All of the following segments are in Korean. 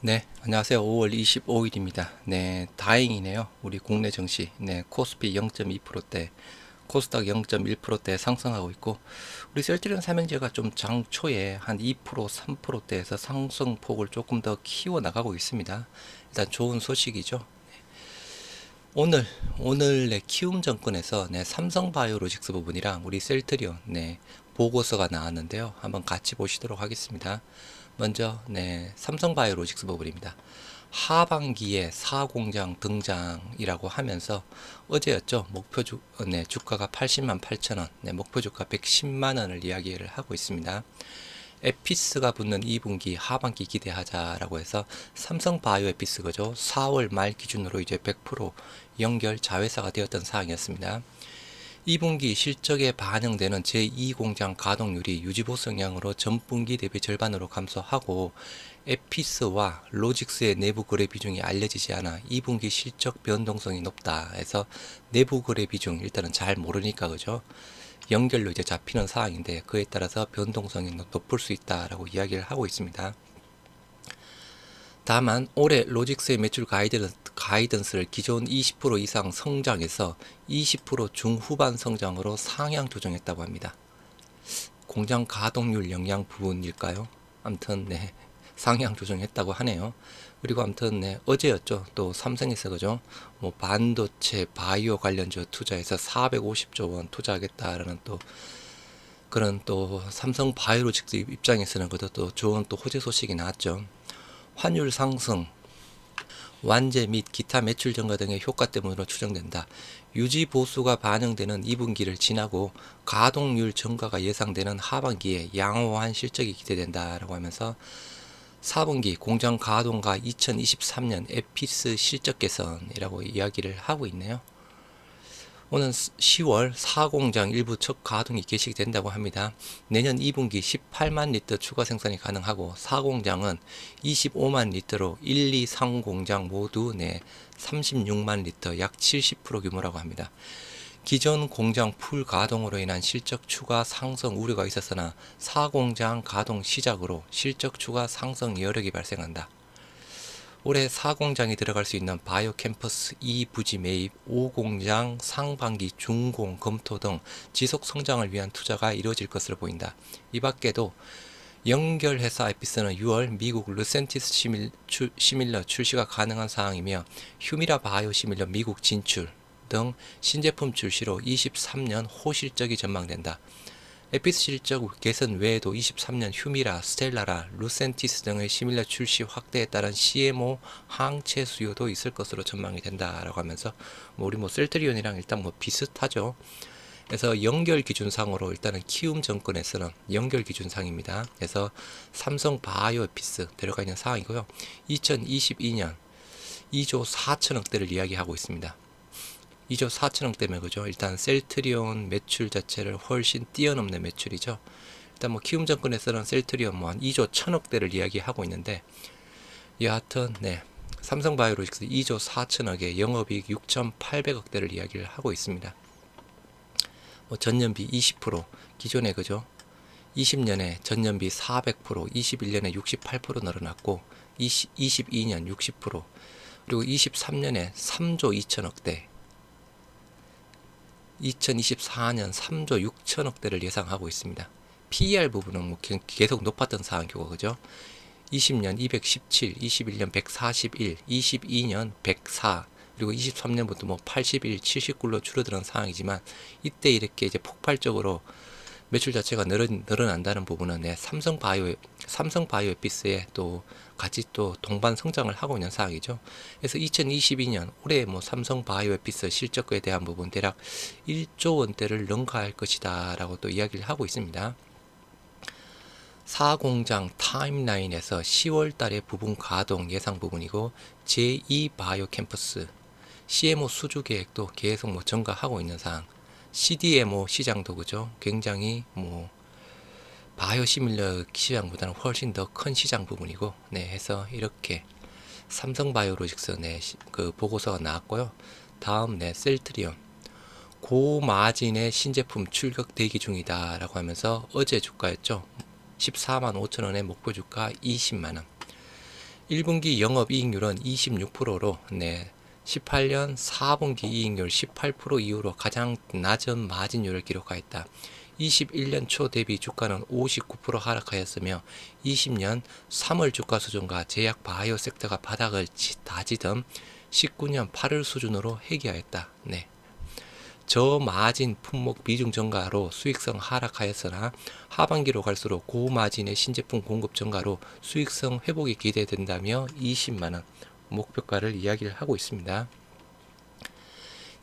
네, 안녕하세요. 5월 25일입니다. 네, 다행이네요. 우리 국내 증시, 네, 코스피 0.2%대, 코스닥 0.1%대 상승하고 있고, 우리 셀트리온 삼형제가 좀 장 초에 한 2%, 3%대에서 상승폭을 조금 더 키워 나가고 있습니다. 일단 좋은 소식이죠. 오늘 오늘 네, 키움 정권에서 네, 삼성바이오로직스 부분이랑 우리 셀트리온 네, 보고서가 나왔는데요. 한번 같이 보시도록 하겠습니다. 먼저 네, 삼성바이오로직스 부분입니다. 하반기에 사공장 등장이라고 하면서 어제였죠. 목표 주, 어, 네, 주가가 80만 8천 원, 네, 목표 주가 110만 원을 이야기를 하고 있습니다. 에피스가 붙는 2분기 하반기 기대하자라고 해서 삼성 바이오 에피스 그죠? 4월 말 기준으로 이제 100% 연결 자회사가 되었던 사항이었습니다. 2분기 실적에 반영되는 제2공장 가동률이 유지보 성향으로 전분기 대비 절반으로 감소하고 에피스와 로직스의 내부 거래 비중이 알려지지 않아 2분기 실적 변동성이 높다 해서 내부 거래 비중 일단은 잘 모르니까 그죠? 연결로 이제 잡히는 사항인데 그에 따라서 변동성이 높을 수 있다라고 이야기를 하고 있습니다. 다만 올해 로직스의 매출 가이드, 가이던스를 기존 20% 이상 성장에서 20% 중후반 성장으로 상향 조정했다고 합니다. 공장 가동률 영향 부분일까요? 아무튼 네 상향 조정했다고 하네요. 그리고 아무튼 네 어제였죠. 또 삼성에서 그죠? 뭐 반도체 바이오 관련주 투자해서 450조 원 투자하겠다라는 또 그런 또 삼성 바이오로직스 입장에서는 그것도 또 좋은 또 호재 소식이 나왔죠. 환율 상승, 완제 및 기타 매출 증가 등의 효과 때문으로 추정된다. 유지 보수가 반영되는 2분기를 지나고 가동률 증가가 예상되는 하반기에 양호한 실적이 기대된다라고 하면서 4분기 공장 가동과 2023년 에피스 실적 개선이라고 이야기를 하고 있네요. 오는 10월 4공장 일부 첫 가동이 개시된다고 합니다. 내년 2분기 18만 리터 추가 생산이 가능하고 4공장은 25만 리터로 1, 2, 3공장 모두 내 36만 리터 약 70% 규모라고 합니다. 기존 공장 풀 가동으로 인한 실적 추가 상승 우려가 있었으나 4공장 가동 시작으로 실적 추가 상승 여력이 발생한다. 올해 4공장이 들어갈 수 있는 바이오 캠퍼스 2 부지 매입, 5공장 상반기 준공 검토 등 지속 성장을 위한 투자가 이루어질 것으로 보인다. 이 밖에도 연결회사 에피스는 6월 미국 르센티스 시밀, 출, 시밀러 출시가 가능한 사항이며 휴미라 바이오 시밀러 미국 진출 등 신제품 출시로 23년 호실적이 전망된다. 에피스 실적 개선 외에도 23년 휴미라, 스텔라라, 루센티스 등의 시밀러 출시 확대에 따른 CMO 항체 수요도 있을 것으로 전망이 된다라고 하면서 뭐 우리 뭐 셀트리온이랑 일단 뭐 비슷하죠. 그래서 연결 기준상으로 일단은 키움 정권에서는 연결 기준상입니다. 그래서 삼성 바이오 에피스 들어가 있는 사항이고요. 2022년 2조 4천억 대를 이야기하고 있습니다. 2조 4천억 대면 그죠? 일단 셀트리온 매출 자체를 훨씬 뛰어넘는 매출이죠. 일단 뭐 키움 정권에서는 셀트리온 뭐 한 2조 1천억 대를 이야기하고 있는데 여하튼 네. 삼성바이오로직스 2조 4천억에 영업이익 6,800억 대를 이야기를 하고 있습니다. 뭐 전년비 20% 기존에 그죠? 20년에 전년비 400%, 21년에 68% 늘어났고 20, 22년 60% 그리고 23년에 3조 2천억 대 2024년 3조 6천억 대를 예상하고 있습니다. PER 부분은 뭐 계속 높았던 사항이고 그죠? 20년 217, 21년 141, 22년 104, 그리고 23년부터 뭐 81, 79로 줄어드는 상황이지만 이때 이렇게 이제 폭발적으로 매출 자체가 늘어, 늘어난다는 부분은 네, 삼성 바이오 삼성 바이오피스에 또 같이 또 동반 성장을 하고 있는 상황이죠. 그래서 2022년 올해 뭐 삼성 바이오피스 실적에 대한 부분 대략 1조 원대를 능가할 것이다라고 또 이야기를 하고 있습니다. 4공장 타임라인에서 10월 달에 부분 가동 예상 부분이고 제2 바이오 캠퍼스 CMO 수주 계획도 계속 뭐 증가하고 있는 상황. CDMO 시장도 그죠? 굉장히 뭐 바이오 시밀러 시장보다는 훨씬 더 큰 시장 부분이고 네 해서 이렇게 삼성 바이오로직스 네 그 보고서가 나왔고요. 다음 네 셀트리온 고마진의 신제품 출격 대기 중이다라고 하면서 어제 주가였죠. 14만 5천 원의 목표 주가 20만 원. 1분기 영업 이익률은 26%로 네, 18년 4분기 이익률 18% 이후로 가장 낮은 마진율을 기록하였다. 21년 초 대비 주가는 59% 하락하였으며 20년 3월 주가 수준과 제약 바이오 섹터가 바닥을 치- 다지던 19년 8월 수준으로 회귀하였다. 네. 저마진 품목 비중 증가로 수익성 하락하였으나 하반기로 갈수록 고마진의 신제품 공급 증가로 수익성 회복이 기대된다며 20만원 목표가를 이야기를 하고 있습니다.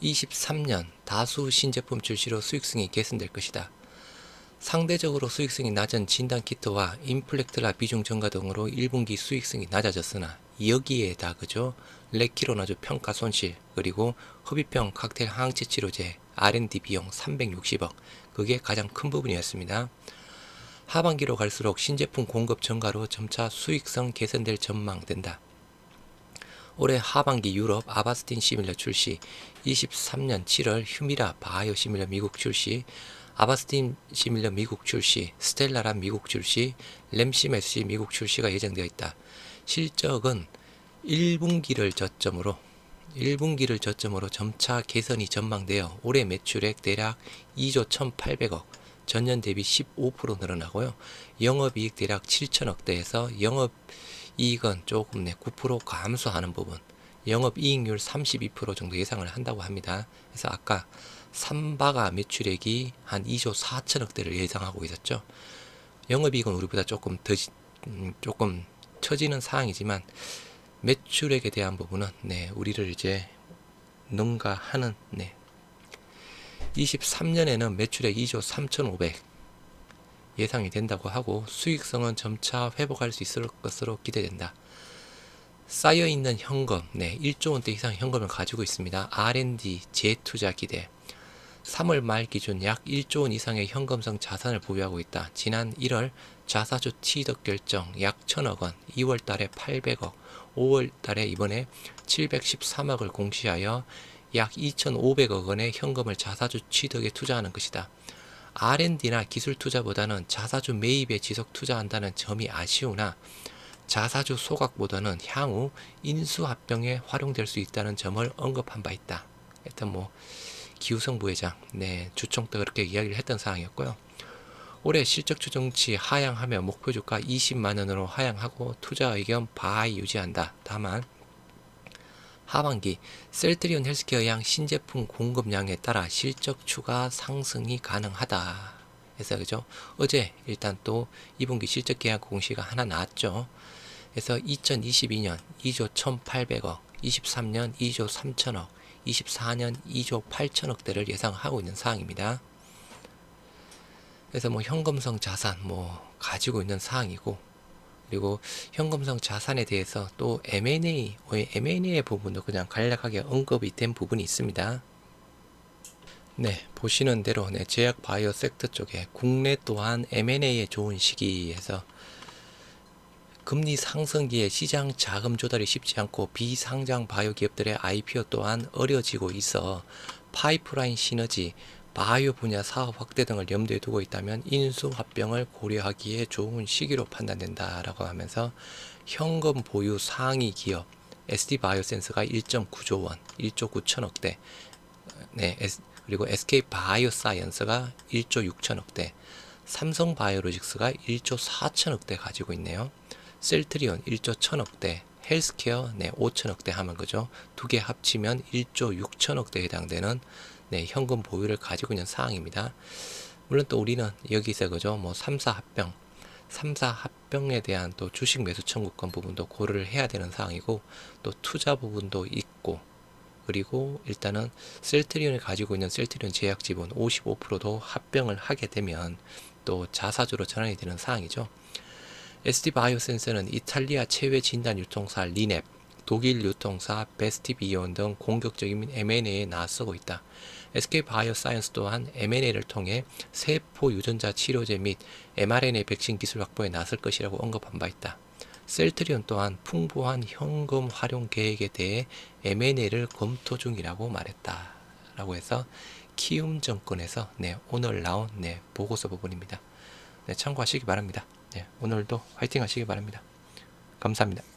23년 다수 신제품 출시로 수익성이 개선될 것이다. 상대적으로 수익성이 낮은 진단키트와 인플렉트라 비중 증가 등으로 1분기 수익성이 낮아졌으나 여기에다 그죠 레키로나주 평가 손실 그리고 흡입형 칵테일 항체 치료제 R&D 비용 360억 그게 가장 큰 부분이었습니다. 하반기로 갈수록 신제품 공급 증가로 점차 수익성 개선될 전망된다. 올해 하반기 유럽 아바스틴 시밀러 출시, 23년 7월 휴미라 바이오 시밀러 미국 출시, 아바스틴 시밀러 미국 출시, 스텔라란 미국 출시, 램시메스 미국 출시가 예정되어 있다. 실적은 1분기를 저점으로 1분기를 저점으로 점차 개선이 전망되어 올해 매출액 대략 2조 1,800억, 전년 대비 15% 늘어나고요. 영업이익 대략 7천억대에서 영업 이익은 조금 네, 9% 감소하는 부분. 영업이익률 32% 정도 예상을 한다고 합니다. 그래서 아까 삼바가 매출액이 한 2조 4천억대를 예상하고 있었죠. 영업이익은 우리보다 조금 더 지- 음, 조금 처지는 사항이지만 매출액에 대한 부분은 네, 우리를 이제 능가하는 네. 23년에는 매출액 2조 3,500 예상이 된다고 하고 수익성은 점차 회복할 수 있을 것으로 기대된다. 쌓여 있는 현금, 네, 1조 원대 이상 현금을 가지고 있습니다. R&D 재투자 기대. 3월 말 기준 약 1조 원 이상의 현금성 자산을 보유하고 있다. 지난 1월 자사주 취득 결정 약 1천억 원, 2월 달에 800억, 5월 달에 이번에 713억을 공시하여 약 2,500억 원의 현금을 자사주 취득에 투자하는 것이다. R&D나 기술 투자보다는 자사주 매입에 지속 투자한다는 점이 아쉬우나 자사주 소각보다는 향후 인수합병에 활용될 수 있다는 점을 언급한 바 있다. 하여튼 뭐 기우성 부회장, 네 주총 때 그렇게 이야기를 했던 사항이었고요. 올해 실적 추정치 하향하며 목표 주가 20만 원으로 하향하고 투자 의견 바이 유지한다. 다만 하반기 셀트리온 헬스케어양 신제품 공급량에 따라 실적 추가 상승이 가능하다. 그래서 그죠? 어제 일단 또 2분기 실적 계약 공시가 하나 나왔죠. 그래서 2022년 2조 1,800억, 23년 2조 3천억, 24년 2조 8천억대를 예상하고 있는 사항입니다. 그래서 뭐 현금성 자산 뭐 가지고 있는 사항이고 그리고 현금성 자산에 대해서 또 M&A, M&A의 부분도 그냥 간략하게 언급이 된 부분이 있습니다. 네, 보시는 대로 네, 제약 바이오 섹터 쪽에 국내 또한 M&A에 좋은 시기에서 금리 상승기에 시장 자금 조달이 쉽지 않고 비상장 바이오 기업들의 IPO 또한 어려지고 있어 파이프라인 시너지, 바이오 분야 사업 확대 등을 염두에 두고 있다면 인수 합병을 고려하기에 좋은 시기로 판단된다라고 하면서 현금 보유 상위 기업 SD 바이오센스가 1.9조 원, 1조 9천억 대, 네, S- 그리고 SK 바이오사이언스가 1조 6천억 대, 삼성 바이오로직스가 1조 4천억 대 가지고 있네요. 셀트리온 1조 1천억 대, 헬스케어 네 5천억 대 하면 그죠? 두 개 합치면 1조 6천억 대에 해당되는 네, 현금 보유를 가지고 있는 사항입니다. 물론 또 우리는 여기서 그죠? 뭐 3사 합병, 3사 합병에 대한 또 주식 매수 청구권 부분도 고려를 해야 되는 사항이고 또 투자 부분도 있고 그리고 일단은 셀트리온이 가지고 있는 셀트리온 제약 지분 55%도 합병을 하게 되면 또 자사주로 전환이 되는 사항이죠. SD 바이오센서는 이탈리아 체외 진단 유통사 리넵, 독일 유통사 베스티비온 등 공격적인 M&A에 나서고 있다. SK 바이오사이언스 또한 M&A를 통해 세포 유전자 치료제 및 mRNA 백신 기술 확보에 나설 것이라고 언급한 바 있다. 셀트리온 또한 풍부한 현금 활용 계획에 대해 M&A를 검토 중이라고 말했다. 라고 해서 키움 정권에서 네, 오늘 나온 네, 보고서 부분입니다. 네, 참고하시기 바랍니다. 네, 오늘도 화이팅 하시기 바랍니다. 감사합니다.